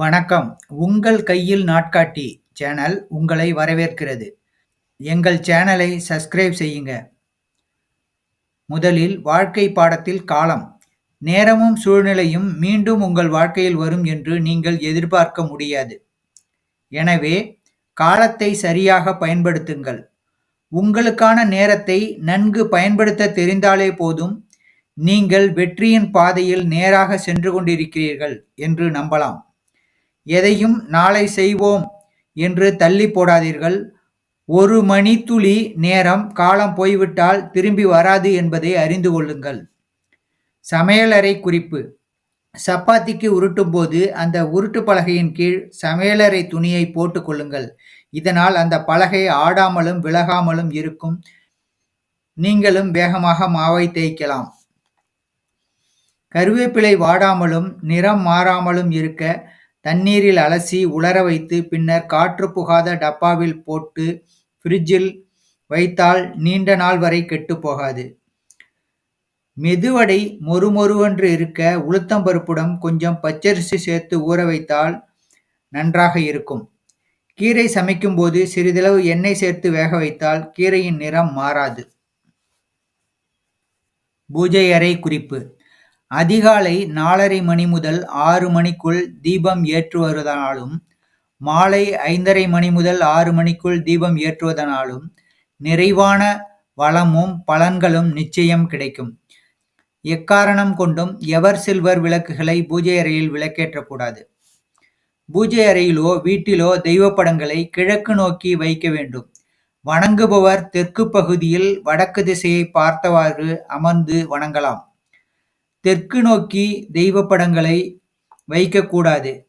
வணக்கம். உங்கள் கையில் நாட்காட்டி சேனல் உங்களை வரவேற்கிறது. எங்கள் சேனலை சப்ஸ்கிரைப் செய்யுங்க. முதலில் வாழ்க்கை பாடத்தில் காலம். நேரமும் சூழ்நிலையும் மீண்டும் உங்கள் வாழ்க்கையில் வரும் என்று நீங்கள் எதிர்பார்க்க முடியாது. எனவே காலத்தை சரியாக பயன்படுத்துங்கள். உங்களுக்கான நேரத்தை நன்கு பயன்படுத்த தெரிந்தாலே போதும் நீங்கள் வெற்றியின் பாதையில் நேராக சென்று கொண்டிருக்கிறீர்கள் என்று நம்பலாம். எதையும் நாளை செய்வோம் என்று தள்ளி போடாதீர்கள். ஒரு மணித்துளி நேரம் காலம் போய்விட்டால் திரும்பி வராது என்பதை அறிந்து கொள்ளுங்கள். சமையலறை குறிப்பு. சப்பாத்திக்கு உருட்டும் போது அந்த உருட்டு பலகையின் கீழ் சமையலறை துணியை போட்டு கொள்ளுங்கள். இதனால் அந்த பலகை ஆடாமலும் விலகாமலும் இருக்கும். நீங்களும் வேகமாக மாவை தேய்க்கலாம். கருவேப்பிலை வாடாமலும் நிறம் மாறாமலும் இருக்க தண்ணீரில் அலசி உலர வைத்து பின்னர் காற்று புகாத டப்பாவில் போட்டு ஃப்ரிட்ஜில் வைத்தால் நீண்ட நாள் வரை கெட்டுப் போகாது. மெதுவடை மொறுமொருவென்று இருக்க உளுத்தம்பருப்புடன் கொஞ்சம் பச்சரிசி சேர்த்து ஊற வைத்தால் நன்றாக இருக்கும். கீரை சமைக்கும்போது சிறிதளவு எண்ணெய் சேர்த்து வேக வைத்தால் கீரையின் நிறம் மாறாது. பூஜை அறை குறிப்பு. அதிகாலை நாலரை மணி முதல் ஆறு மணிக்குள் தீபம் ஏற்றுவதனாலும் மாலை ஐந்தரை மணி முதல் ஆறு மணிக்குள் தீபம் ஏற்றுவதனாலும் நிறைவான வளமும் பலன்களும் நிச்சயம் கிடைக்கும். எக்காரணம் கொண்டும் எவர் சில்வர் விளக்குகளை பூஜை அறையில் விளக்கேற்றக்கூடாது. பூஜை அறையிலோ வீட்டிலோ தெய்வ படங்களை கிழக்கு நோக்கி வைக்க வேண்டும். வணங்குபவர் தெற்கு பகுதியில் வடக்கு திசையை பார்த்தவாறு அமர்ந்து வணங்கலாம். தெற்கு நோக்கி தெய்வ படங்களை வைக்கக்கூடாது.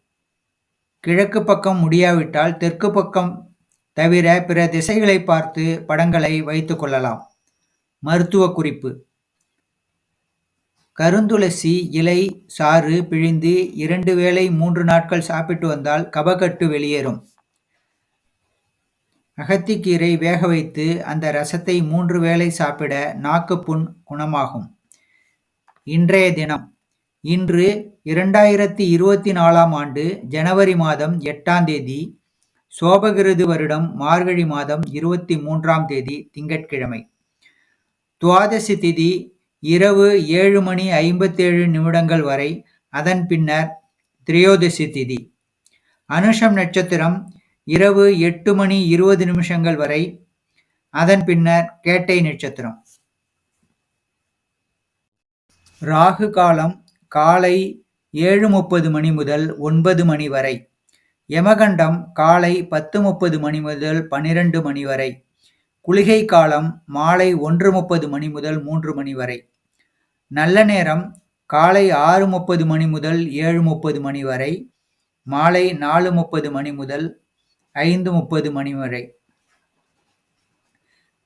கிழக்கு பக்கம் முடியாவிட்டால் தெற்கு பக்கம் தவிர பிற திசைகளை பார்த்து படங்களை வைத்து கொள்ளலாம். மருத்துவ குறிப்பு. கருந்துளசி இலை சாறு பிழிந்து இரண்டு வேளை மூன்று நாட்கள் சாப்பிட்டு வந்தால் கபக்கட்டு வெளியேறும். அகத்திக்கீரை வேக வைத்து அந்த ரசத்தை மூன்று வேளை சாப்பிட நாக்கு புண் குணமாகும். இன்றைய தினம். இன்று இரண்டாயிரத்தி இருபத்தி நாலாம் ஆண்டு ஜனவரி மாதம் எட்டாம் தேதி சோபகிருது வருடம் மார்கழி மாதம் இருபத்தி மூன்றாம் தேதி திங்கட்கிழமை. துவாதசி திதி இரவு ஏழு மணி ஐம்பத்தேழு நிமிடங்கள் வரை அதன் பின்னர் திரையோதசி திதி. அனுஷம் நட்சத்திரம் இரவு எட்டு மணி இருபது நிமிஷங்கள் வரை அதன் பின்னர் கேட்டை நட்சத்திரம். ராகு காலம் காலை ஏழு முப்பது மணி முதல் ஒன்பது மணி வரை. யமகண்டம் காலை பத்து முப்பது மணி முதல் பனிரெண்டு மணி வரை. குளிகை காலம் மாலை ஒன்று முப்பது மணி முதல் மூன்று மணி வரை. நல்ல நேரம் காலை ஆறு முப்பது மணி முதல் ஏழு முப்பது மணி வரை. மாலை நாலு முப்பது மணி முதல் ஐந்து முப்பது மணி வரை.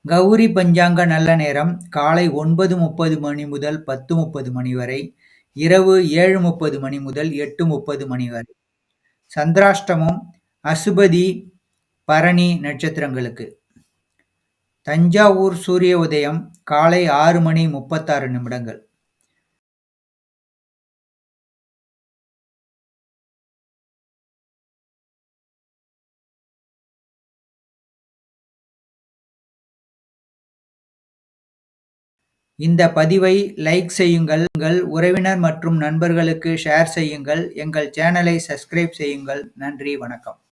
கௌரி பஞ்சாங்க நல்ல நேரம். காலை ஒன்பது முப்பது மணி முதல் பத்து முப்பது மணி வரை. இரவு ஏழு முப்பது மணி முதல் எட்டு முப்பது மணி வரை. சந்திராஷ்டமம் அசுபதி பரணி நட்சத்திரங்களுக்கு. தஞ்சாவூர் சூரிய உதயம் காலை ஆறு மணி முப்பத்தாறு நிமிடங்கள். இந்த பதிவை லைக் செய்யுங்கள். உங்கள் உறவினர் மற்றும் நண்பர்களுக்கு ஷேர் செய்யுங்கள். எங்கள் சேனலை சப்ஸ்கிரைப் செய்யுங்கள். நன்றி வணக்கம்.